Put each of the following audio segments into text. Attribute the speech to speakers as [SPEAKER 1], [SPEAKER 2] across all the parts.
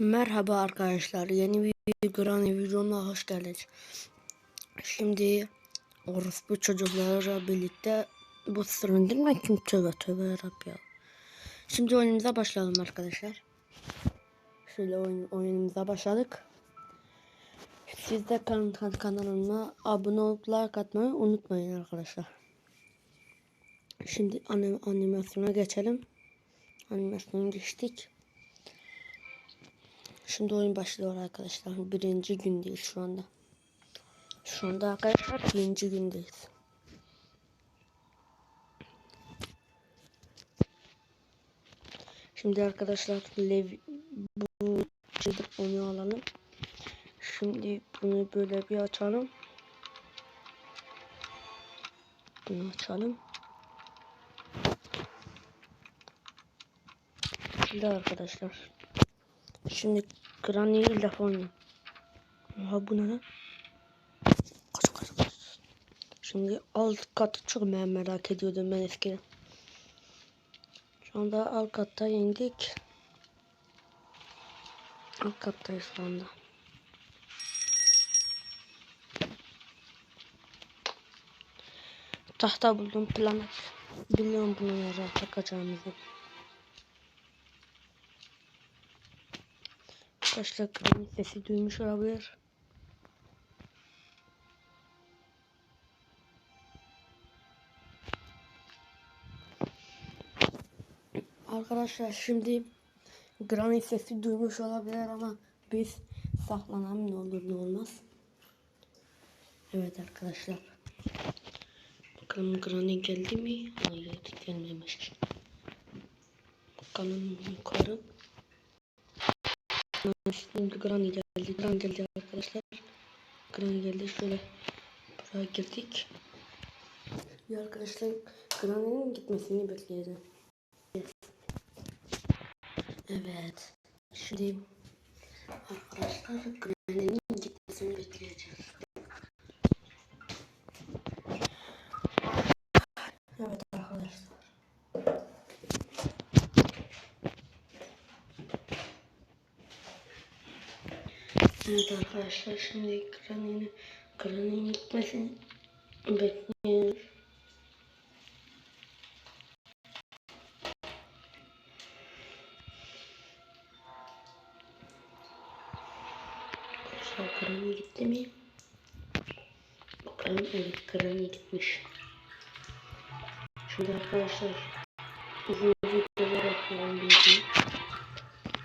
[SPEAKER 1] Merhaba arkadaşlar. Yeni bir Granny videoma hoş geldiniz. Şimdi orospu çocuklarla birlikte bu süründürme kim tövbe tövbe ya. Şimdi oyunumuza başlayalım arkadaşlar. Şöyle oyun, oyunumuza başladık. Siz de kan, kanalıma abone olup like atmayı unutmayın arkadaşlar. Şimdi anim, animasyona geçelim. Animasyona geçtik. Şimdi oyun başlıyor arkadaşlar. Birinci gündeyiz şu anda. Şu anda arkadaşlar birinci gündeyiz. Şimdi arkadaşlar Lev bu onu alalım. Şimdi bunu böyle bir açalım. Bunu açalım. Şimdi arkadaşlar Şimdi Granny ile oynayayım. Oha bu ne? Kaç kaç kaç. Şimdi alt katı çok merak ediyordum ben eskiden. Şu anda alt katta indik. Alt kattayız şu anda. Tahta buldum planet. Biliyorum bunu nereye takacağımızı. Arkadaşlar Granny sesi duymuş olabilir. Arkadaşlar şimdi Granny sesi duymuş olabilir ama biz saklanalım ne olur ne olmaz. Evet arkadaşlar. Bakalım Granny geldi mi? Hayır gelmemiş. Bakalım yukarı. Şimdi Granny geldi. Granny geldi arkadaşlar. Granny geldi. Şöyle buraya girdik. Ya arkadaşlar Granny'nin gitmesini bekleyelim. Evet. Şimdi arkadaşlar Granny'nin gitmesini bekleyeceğiz. Evet arkadaşlar. Evet arkadaşlar şimdi Granny'nin Granny'nin gitmesini bekliyoruz. Granny gitti mi? Bakalım evet Granny gitmiş. Şimdi arkadaşlar uzun videolar yapıyorum bildiğin.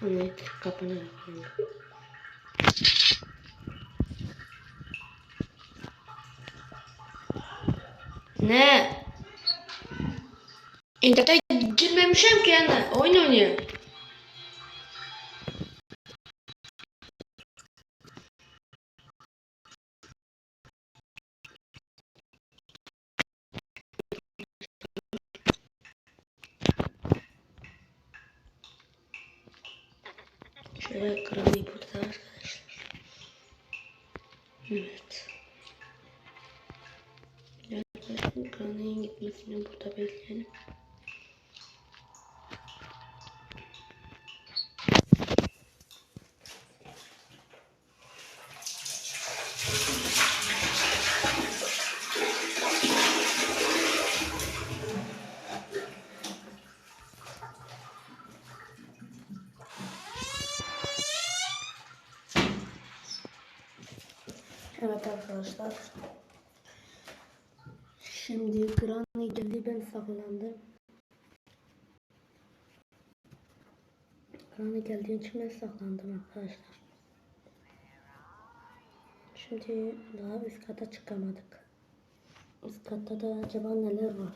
[SPEAKER 1] Evet kapını yapıyorum. Ne? İnternete girmemişim ki yani. Oyun oynuyor. Şimdi Granny geldi ben saklandım. Granny geldiği için ben saklandım arkadaşlar. Şimdi daha üst kata çıkamadık. Üst katta da acaba neler var?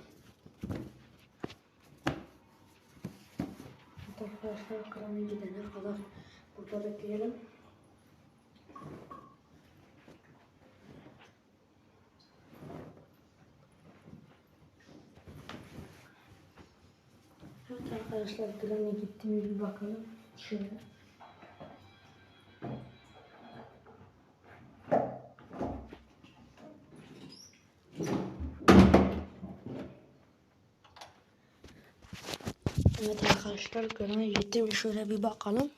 [SPEAKER 1] Arkadaşlar Granny gidene kadar burada bekleyelim. Evet arkadaşlar Granny gitti mi bir bakalım. Şöyle. Evet arkadaşlar Granny gitti mi şöyle bir bakalım.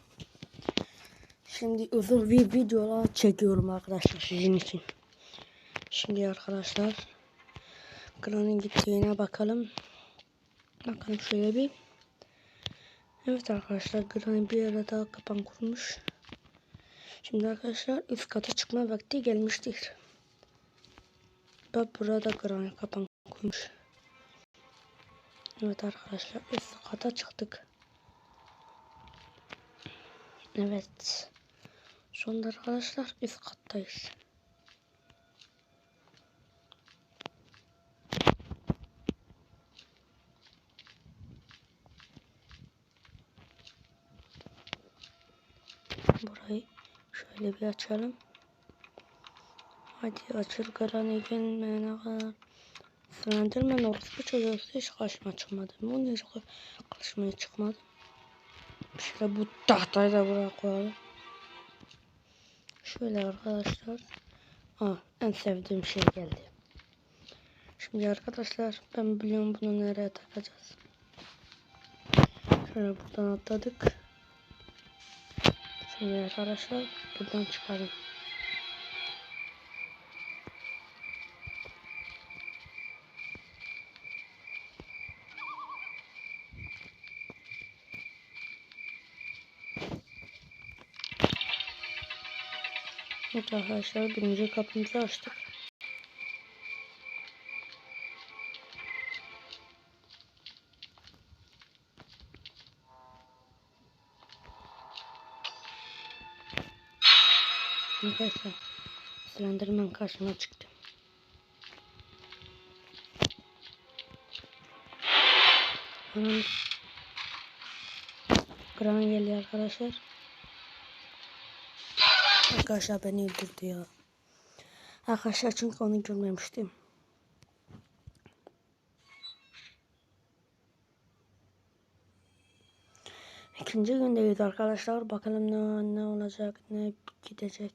[SPEAKER 1] Şimdi uzun bir videolar çekiyorum arkadaşlar sizin için. Şimdi arkadaşlar Gran'ın gittiğine bakalım. Bakalım şöyle bir. Evet arkadaşlar Granny bir yere daha kapan kurmuş. Şimdi arkadaşlar üst kata çıkma vakti gelmiştir. Bak burada Granny kapan kurmuş. Evet arkadaşlar üst kata çıktık. Evet. Sonunda arkadaşlar üst kattayız. Burayı şöyle bir açalım. Hadi açıl Granny gelmeyene kadar. Slenderman orospu çocuğu hiç karşıma çıkmadı. Bu ne karşıma çıkmadı. Şöyle bu tahtayı da buraya koyalım. Şöyle arkadaşlar. Aa, en sevdiğim şey geldi. Şimdi arkadaşlar ben biliyorum bunu nereye takacağız. Şöyle buradan atladık. Şimdi arkadaşlar buradan çıkalım. Evet arkadaşlar birinci kapımızı açtık. Arkadaşlar Slenderman karşıma çıktı. Anam Gran geliyor arkadaşlar. Arkadaşlar beni öldürdü ya. Arkadaşlar çünkü onu görmemiştim. İkinci gündeyiz arkadaşlar. Bakalım ne, ne olacak, ne gidecek.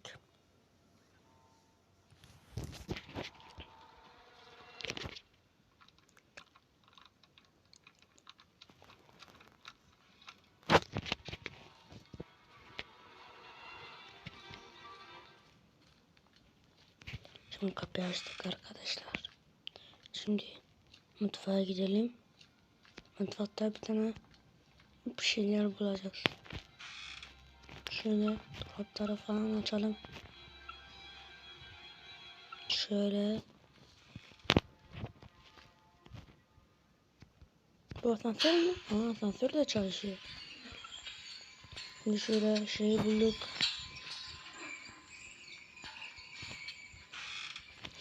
[SPEAKER 1] Şimdi kapıyı açtık arkadaşlar. Şimdi mutfağa gidelim. Mutfakta bir tane bir şeyler bulacağız. Şöyle dolapları falan açalım. Şöyle. Bu asansör mü? Aa, asansör de çalışıyor. Şimdi şöyle şeyi bulduk.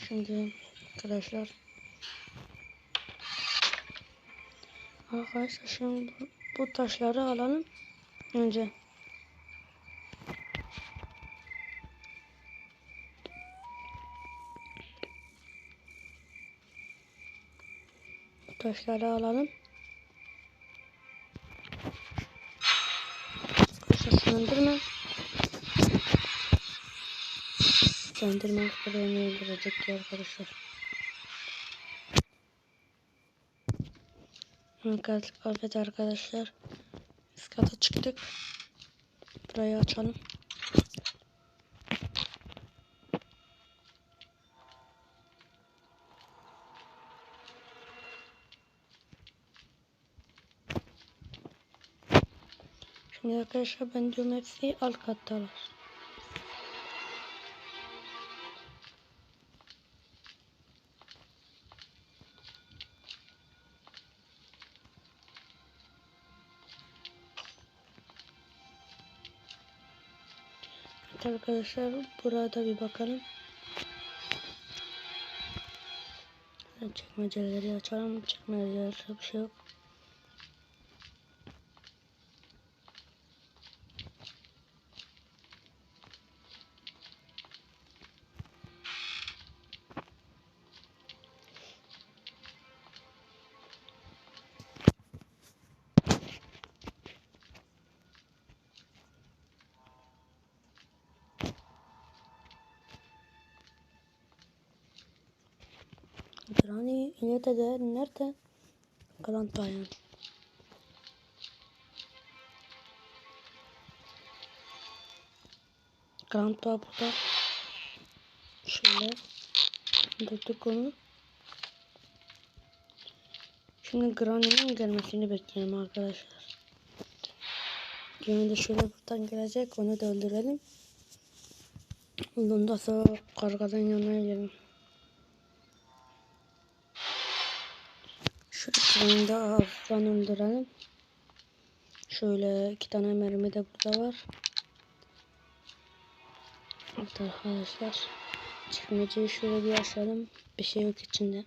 [SPEAKER 1] Şimdi arkadaşlar Arkadaşlar şimdi bu, taşları alalım önce. Taşları alalım. Söndürme. Söndürme kurbanı öldürecek arkadaşlar. Evet arkadaşlar. Üst kata çıktık. Burayı açalım. Şimdi arkadaşlar ben diyorum hepsi alt kattalar. Evet arkadaşlar burada bir bakalım. Çekmeceleri açalım. Çekmecelerde bir şey yok. De nerede? Kalan bayan. Grant da burada. Şöyle. Durduk onu. Şimdi Granny'nin gelmesini bekleyelim arkadaşlar. Granny de şöyle buradan gelecek. Onu da öldürelim. Ondan sonra kargadan yanına gidelim. Granny'yi de ağızdan öldürelim. Şöyle iki tane mermi de burada var. Evet arkadaşlar. Çekmeceyi şöyle bir açalım. Bir şey yok içinde.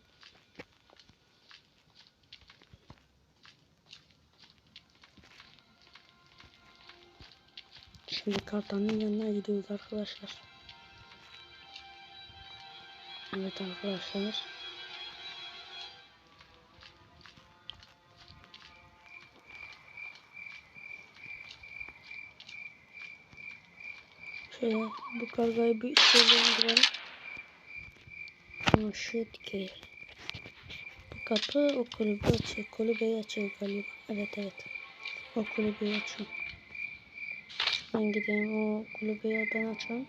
[SPEAKER 1] Şimdi kartanın yanına gidiyoruz arkadaşlar. Evet arkadaşlar. Şöyle bu kargayı bir indirelim. Ama şu etki. Bu kapı o kulübü açıyor. Kulübeyi açıyor galiba. Evet evet. O kulübeyi açıyor. Ben gideyim o kulübeyi ben açayım.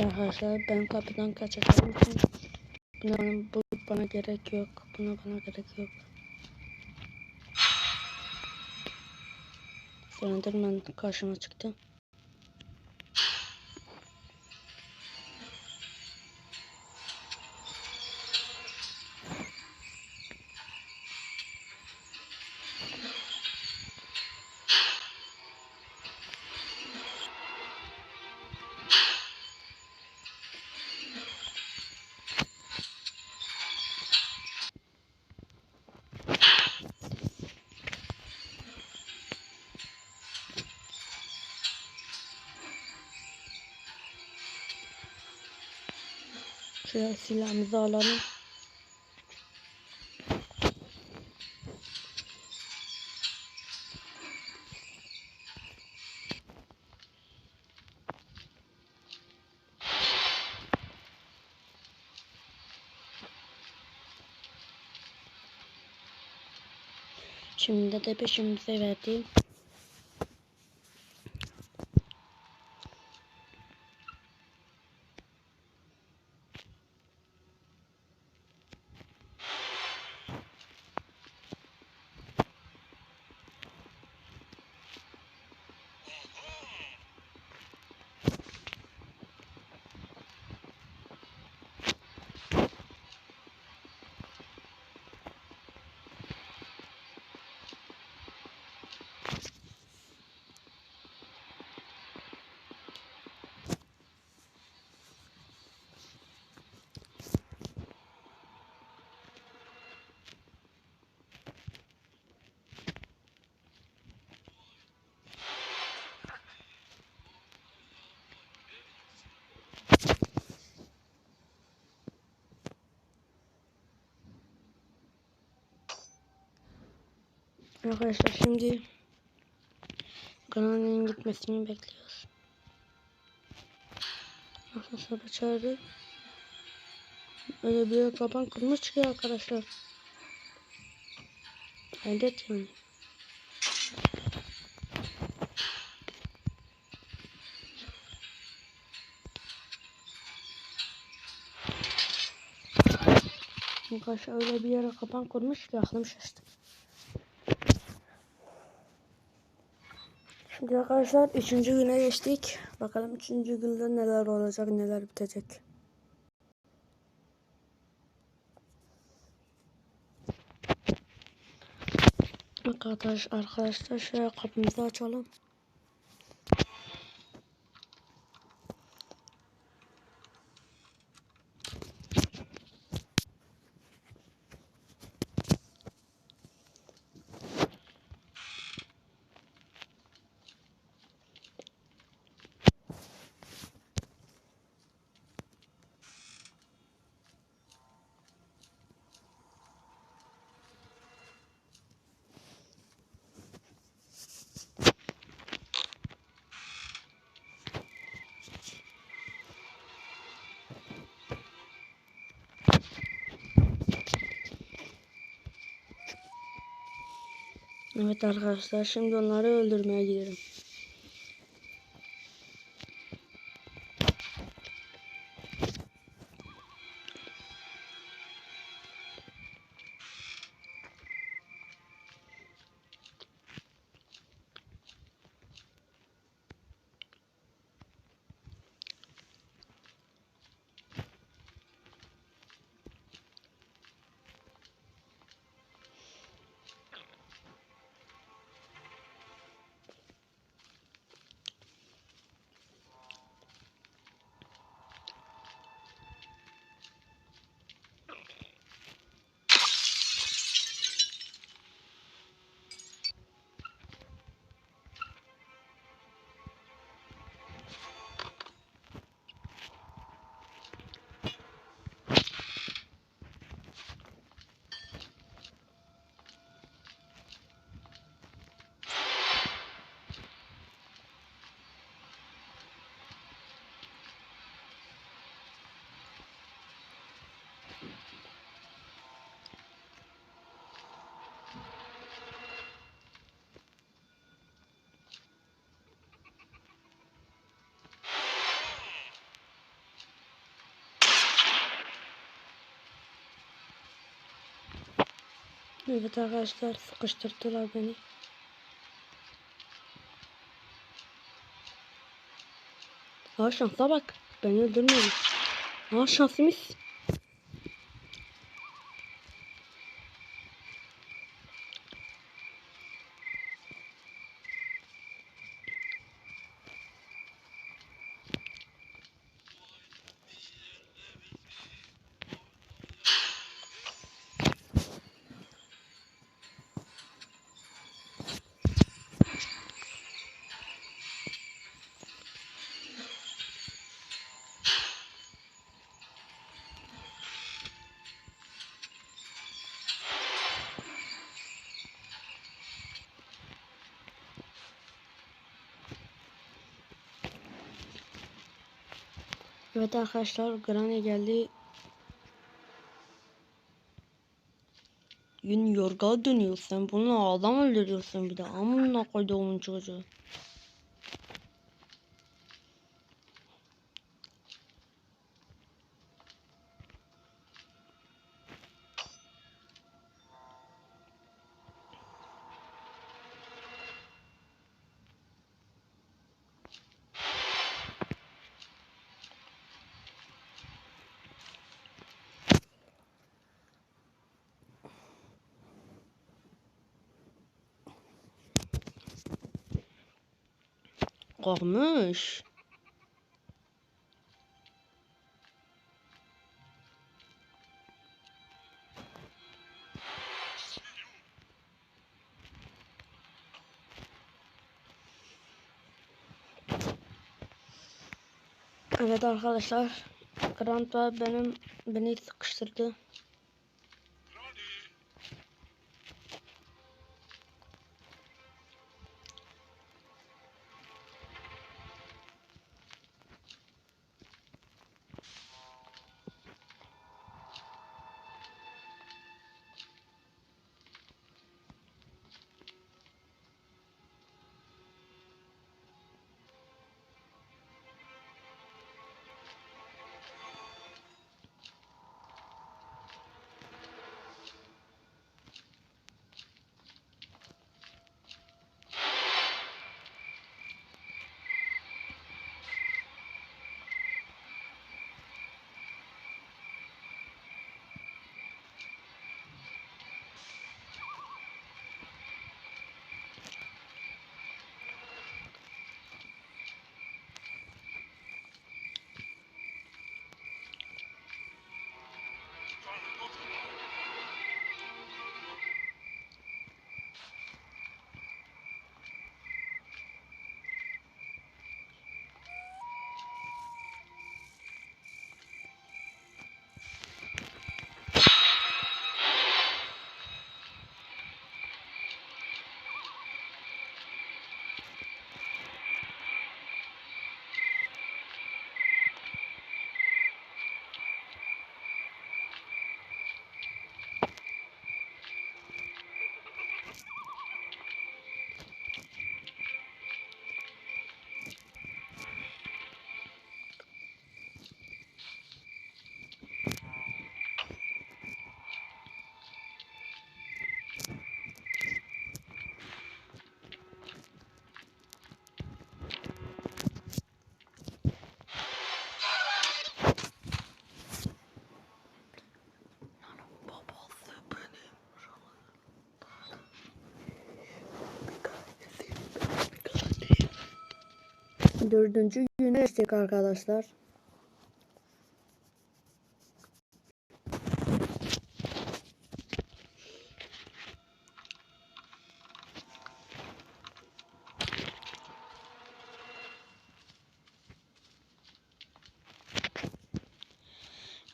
[SPEAKER 1] Evet arkadaşlar ben kapıdan kaçacağım için buna, bu bana gerek yok. Buna bana gerek yok. Slenderman karşıma çıktı. Şöyle silahımızı alalım. Şimdi de peşimize verdiğim Arkadaşlar şimdi kanalın gitmesini bekliyoruz. Nasıl sonra çağırdı. Öyle bir kapan kırmış ki arkadaşlar. Haydet yani. Arkadaşlar öyle bir yere kapan kurmuş ki aklım şaştı. Şimdi arkadaşlar üçüncü güne geçtik. Bakalım üçüncü günde neler olacak, neler bitecek. Arkadaş, arkadaşlar şöyle kapımızı açalım. Evet arkadaşlar şimdi onları öldürmeye gidelim. Evet arkadaşlar sıkıştırdılar beni. Aa şansa bak. Beni öldürmedi. Aa şansımız. Evet arkadaşlar Granny geldi. Yün yorga dönüyor sen bununla adam öldürüyorsun bir de amına koyduğumun çocuğu. Korkmuş. Evet arkadaşlar. Grant benim beni sıkıştırdı. Dördüncü güne geçtik arkadaşlar.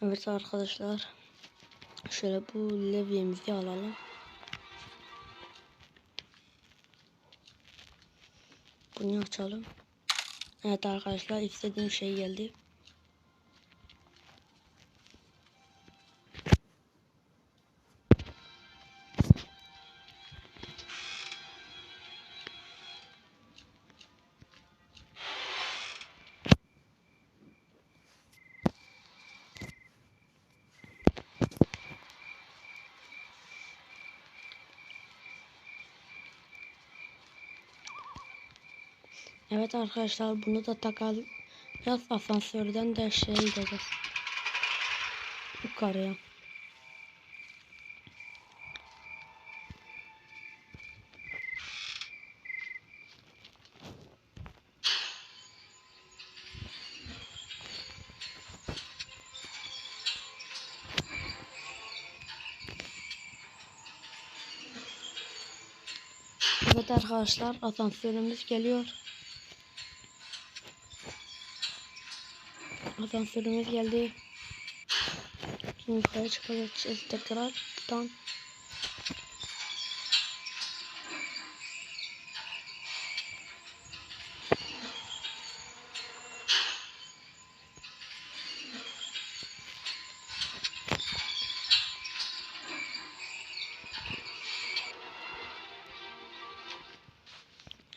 [SPEAKER 1] Evet arkadaşlar. Şöyle bu levyemizi alalım. Bunu açalım. Evet arkadaşlar istediğim şey geldi. Evet arkadaşlar bunu da takalım. Biraz asansörden de şey gideceğiz. Yukarıya. Evet arkadaşlar asansörümüz geliyor. Asansörümüz geldi. Şimdi yukarı çıkacağız tekrardan.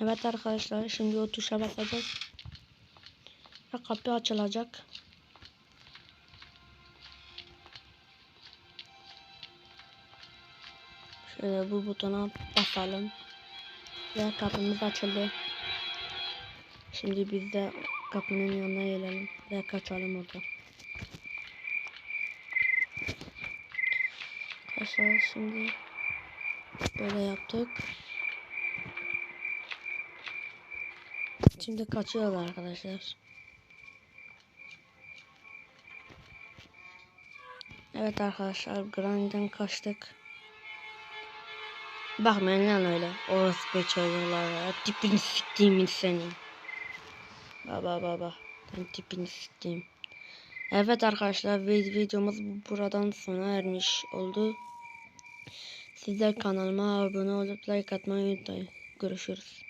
[SPEAKER 1] Evet arkadaşlar şimdi o tuşa basacağız. Kapı açılacak. Şöyle bu butona basalım. Ve kapımız açıldı. Şimdi biz de kapının yanına gelelim ve kaçalım oradan. Arkadaşlar şimdi böyle yaptık. Şimdi kaçıyorlar arkadaşlar. Evet arkadaşlar Granny'den kaçtık. Bakmayın lan öyle. Orası be çocuklar. Tipini siktiğimin senin. Baba baba. Ben tipini siktiğim. Evet arkadaşlar vid- videomuz buradan sona ermiş oldu. Sizler kanalıma abone olup like atmayı unutmayın. Görüşürüz.